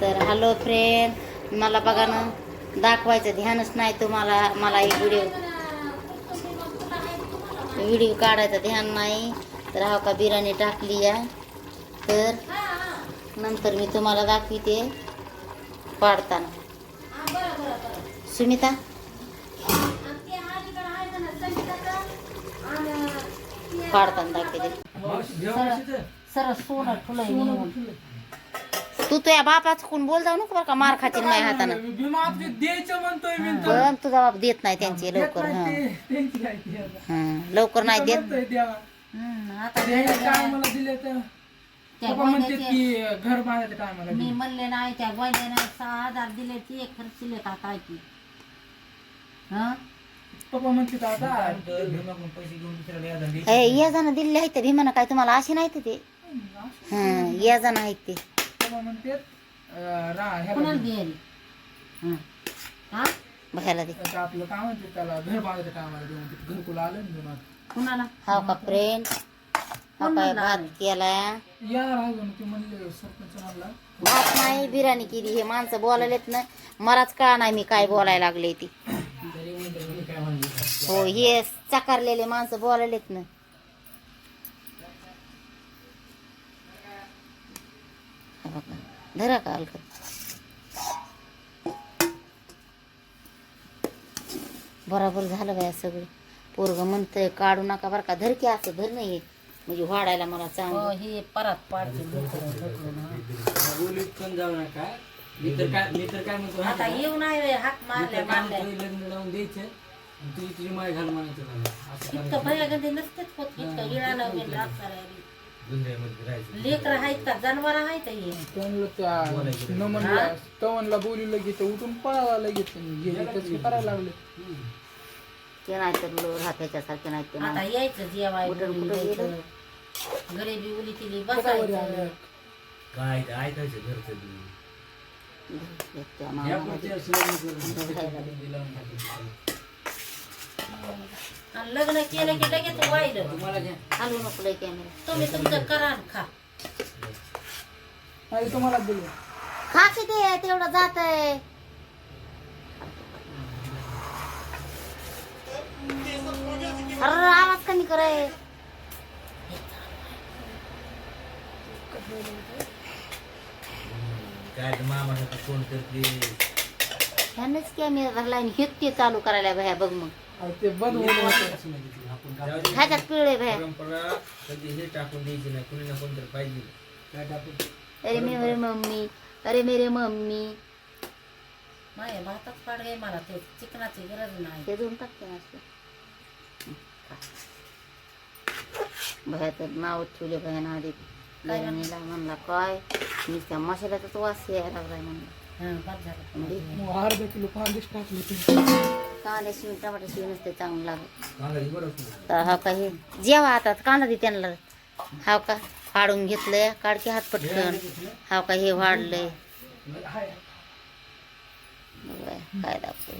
तर hello friend मला बघा ना दाखवायचं ध्यानच नाही तुम्हाला मला एक व्हिडिओ व्हिडिओ काढायचं ध्यान नाही. तर हा का बिर्याणी टाकली या. तर नंतर मी तुम्हाला दाखविते पाडताना. सुमिता पाडताना दाखवते. सरळ सोनं ठुलं. तू तुझ्या बापाच कोण बोल जाऊ नको बरं का मार खातील माझ्या हातानं भीमा आपली द्यायचं म्हणतोय मी तर. पण तुझा बाप देत नाही त्यांचे देत लवकर नाही हं. ते, त्यांची काय ती आता. हं. लवकर नाही देत म्हणतोय. हं, आता द्यायला टायमाला दिले तर त्या पप्पा म्हणते गोंद्याचे- की घर बांधायच्या टायमाला मी म्हणले नाही त्या सहा हजार दिले ती एक खर्च दिले का काय हं? पप्पा आता ए, या जण दिलेले आहेत ते भीमानं काय तुम्हाला असे नाही ते हं या जण आहेत ते पप्पा म्हणते अं, रा ह्याला कुणाला दे. द्यायला हं. हा? भयाला दे. आता आपलं काय म्हणते त्याला घर बांधायच्या टायमाला देऊन ते घरकुल आलं ना दोन आता. कुणाला? हाव का फ्रेंड हा काय भात केला? या राहून ते म्हणले सरपंच म्हणला. भात नाही बिर्याणी केली. हे माणसं बोलायलेत ना मलाच का नाही मी काय बोलायला लागले ती. हो हे चकारलेले माणसं बोलायलेत ना. बघा. धरा का अलगद बराबर झालं बाया सगळं पोरग म्हणतंय काढू नका बरं का धर की असं धर नाही म्हणजे वाढायला मला चांगलं हे परत पाडते हं. बोलीत पण जाऊ नका मी तर काय मी तर काय म्हणतो आता माहिती येऊ नाही? मी मारल्या तर काय मारल्या म्हणतो, लग्न लावून द्यायचं आणि तुझी तुझी माय घाल म्हणायचं मला. असं इतकं नसतेच होत इतकं विळाला दुसऱ्यामध्ये राहायचं. लेकर आहेत का? जनावर आहेत हे? त्यांना त्या नमनला तवनला बोलू लगेच उठून पळावा लगेच गेले तसं करायला लागले. ते नाही तर लो राहत्याच्यासारखे नाही ते आता यायचं जेवाय कुठं- गरिबी उली तिली कशावर बसायचं. आलं? काय ते ऐकायचं घरचं बी. त्या मामाला आणि लग्न केलं की लगेच घ्या. हलवू नको लय कॅमेरा. तुम्ही तुमचं करा आणि खा. नाही तुम्हाला दिले. खा किती आहे तेवढं जात आहे. अरे आवाज कमी करे काय तर मामासाठी फोन करते. ह्यानेच कॅमेरा धरला आणि हे ते चालू करायला भया बघ मग. ते बंद होऊन होतं. आपण काय- ह्याच्यात पिवळे भया परंपरा कधी हे टाकून द्यायची नाही. कुणी ना कोणतरी पाहिजे. काय टाकून? अरे मेरे मम्मी. अरे मेरे मम्मी. माझ्या भातात पाड गे मला. ते चिकनाची गरज नाही. ते दोन टाकते ना असं. भया तर नाव ठेवले भया ना आधी म्हणला काय? नुसत्या मसाल्याचाच वास यायला लागलाय म्हणलं. हं, बस झालं. म्हणजे मग अर्धा किलो कांदेच टाकले ते कांद्या शिवून टमाटर शिवून नसते चांगलं लागत. कांदा तर हा का हे जेवा आता कांदा दे त्यांना हाव का फाडून घेतलंय काढके हात पटकन. हाव का हे वाढलंय. काय दाखवू